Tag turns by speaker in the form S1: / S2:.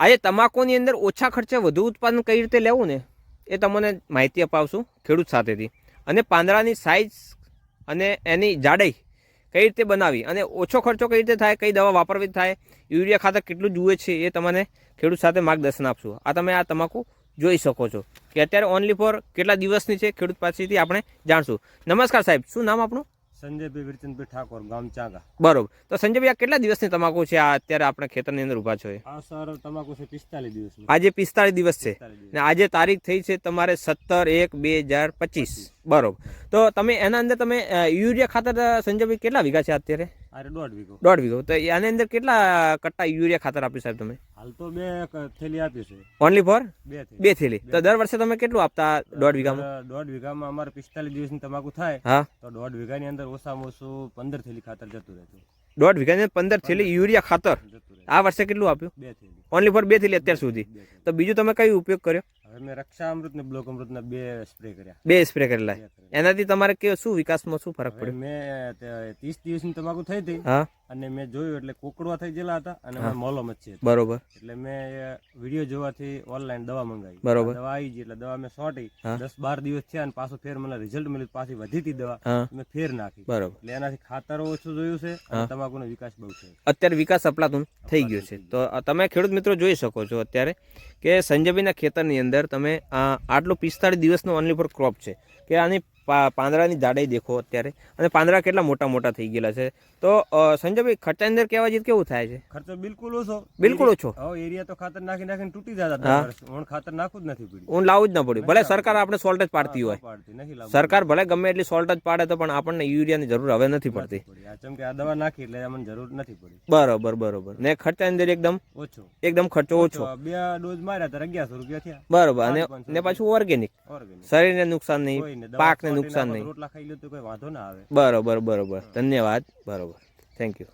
S1: આજે તમાકુની અંદર ઓછા ખર્ચે વધુ ઉત્પાદન કઈ રીતે લેવું ને? એ તમને માહિતી અપાવશું ખેડૂત સાથેથી. અને પાંદડાની સાઇઝ અને એની જાડાઈ કઈ રીતે બનાવી અને ઓછો ખર્ચો કઈ રીતે થાય, કઈ દવા વાપરવી થાય, યુરિયા ખાતર કેટલું જુએ છે એ તમને ખેડૂત સાથે માર્ગદર્શન આપશું. આ તમે આ તમાકુ જોઈ શકો છો. કે અત્યારે ઓનલી ફોર કેટલા દિવસની છે? ખેડૂત પાસેથી આપણે જાણશું. નમસ્કાર સાહેબ, શું નામ આપણું
S2: સંજયભાઈ વિરચંદભાઈ ઠાકોર ગામ ચાંગા.
S1: બરોબર. તો સંજયભાઈ આ કેટલા દિવસની તમાકુ છે? આ અત્યારે આપણે ખેતરની અંદર ઊભા છો એ?
S2: આ સર તમાકુ છે પિસ્તાલીસ દિવસ
S1: આજે પિસ્તાળીસ દિવસ છે. ને આજે તારીખ થઈ છે તમારે સત્તર એક બે હજાર પચીસ. બરોબર. તો તમે એના અંદર તમે યુરિયા ખાતર સંજયભાઈ કેટલા વીઘા છે અત્યારે?
S2: દોઢ વીઘો.
S1: દોઢ વીઘો. તો આની અંદર કેટલા કટ્ટા યુરિયા ખાતર આપ્યું સાહેબ તમે?
S2: હાલ તો બે થેલી આપી છે.
S1: ઓનલી ફોર
S2: બે થેલી.
S1: બે થેલી. તો દર વર્ષે તમે કેટલું આપતા દોઢ વીઘામાં?
S2: દોઢ વીઘામાં અમારે પિસ્તાલીસ દિવસની તમાકુ થાય
S1: હા.
S2: તો દોઢ વીઘાની અંદર ઓછામાં ઓછું પંદર થેલી ખાતર જતું રહેતું.
S1: દોઢ વીઘાની અંદર પંદર થેલી યુરિયા ખાતર.
S2: જતું રહે
S1: આ વર્ષે કેટલું આપ્યું?
S2: બે થેલી.
S1: ઓનલી ફોર બે થેલી અત્યાર સુધી. તો બીજું તમે કયું ઉપયોગ કર્યો?
S2: હવે મેં રક્ષા અમૃત ને બ્લોક અમૃત ના બે સ્પ્રે કર્યા.
S1: બે સ્પ્રે કરેલા એનાથી તમારે કે શું વિકાસમાં શું ફરક પડ્યો?
S2: મેં ત્રીસ દિવસની તમાકુ થઈ હતી. અને મેં જોયું એટલે કોકડવા થઈ ગયેલા હતા અને મોલો મચ્છી
S1: બરોબર.
S2: એટલે મેં વીડિયો જોવાથી ઓનલાઈન દવા મંગાવી.
S1: બરોબર.
S2: દવા આવી ગઈ એટલે દવા મેં સોટી. દસ બાર દિવસ થયા અને પાછું ફેર મને રિઝલ્ટ મળ્યું પાછી વધી હતી દવા. મેં ફેર નાખી.
S1: બરોબર.
S2: એટલે એનાથી ખાતર ઓછું જોયું છે અને તમાકુનો વિકાસ બહુ છે.
S1: અત્યારે વિકાસ અપલાતું થઈ ગયો છે. તો તમે ખેડૂત મિત્રો જોઈ શકો છો અત્યારે કે સંજયભાઈના ખેતરની અંદર તમે આટલું પિસ્તાળીસ દિવસનો ઓનલી ફોર ક્રોપ છે. કે આની પાંદડાની જાડાઈ દેખો અત્યારે. અને પાંદડા કેટલા મોટા મોટા થઈ ગયેલા છે. તો સંજયભાઈ ખર્ચાની અંદર કહેવા જઈએ કેવું થાય છે?
S2: ખર્ચો બિલકુલ ઓછો.
S1: બિલકુલ ઓછો?
S2: હવે એરિયા તો ખાતર નાખી નાખીને તૂટી જતા હું. ખાતર નાખું જ નથી પડ્યું.
S1: હું લાવવું જ ન પડ્યું. ભલે સરકાર આપણે સોલ્ટ જ પાડતી હોય. સરકાર ભલે ગમે એટલી સોલ્ટ જ પાડે તો પણ આપણને યુરિયાની જરૂર હવે નથી પડતી.
S2: કે આ દવા નાખી એટલે અમને જરૂર નથી પડી.
S1: બરોબર બરોબર. ને ખર્ચાની અંદર એકદમ?
S2: ઓછો.
S1: એકદમ ખર્ચો ઓછો.
S2: બે ડોઝ માર્યા તો અગિયારસો રૂપિયા થયા.
S1: બરોબર. અને પાછું ઓર્ગેનિક શરીરને નુકસાન નહીં. પાકને નુકસાન નહીં.
S2: રોટલા ખાઈ લે તો કોઈ વાંધો ના આવે.
S1: બરોબર બરોબર. ધન્યવાદ. બરોબર. Thank you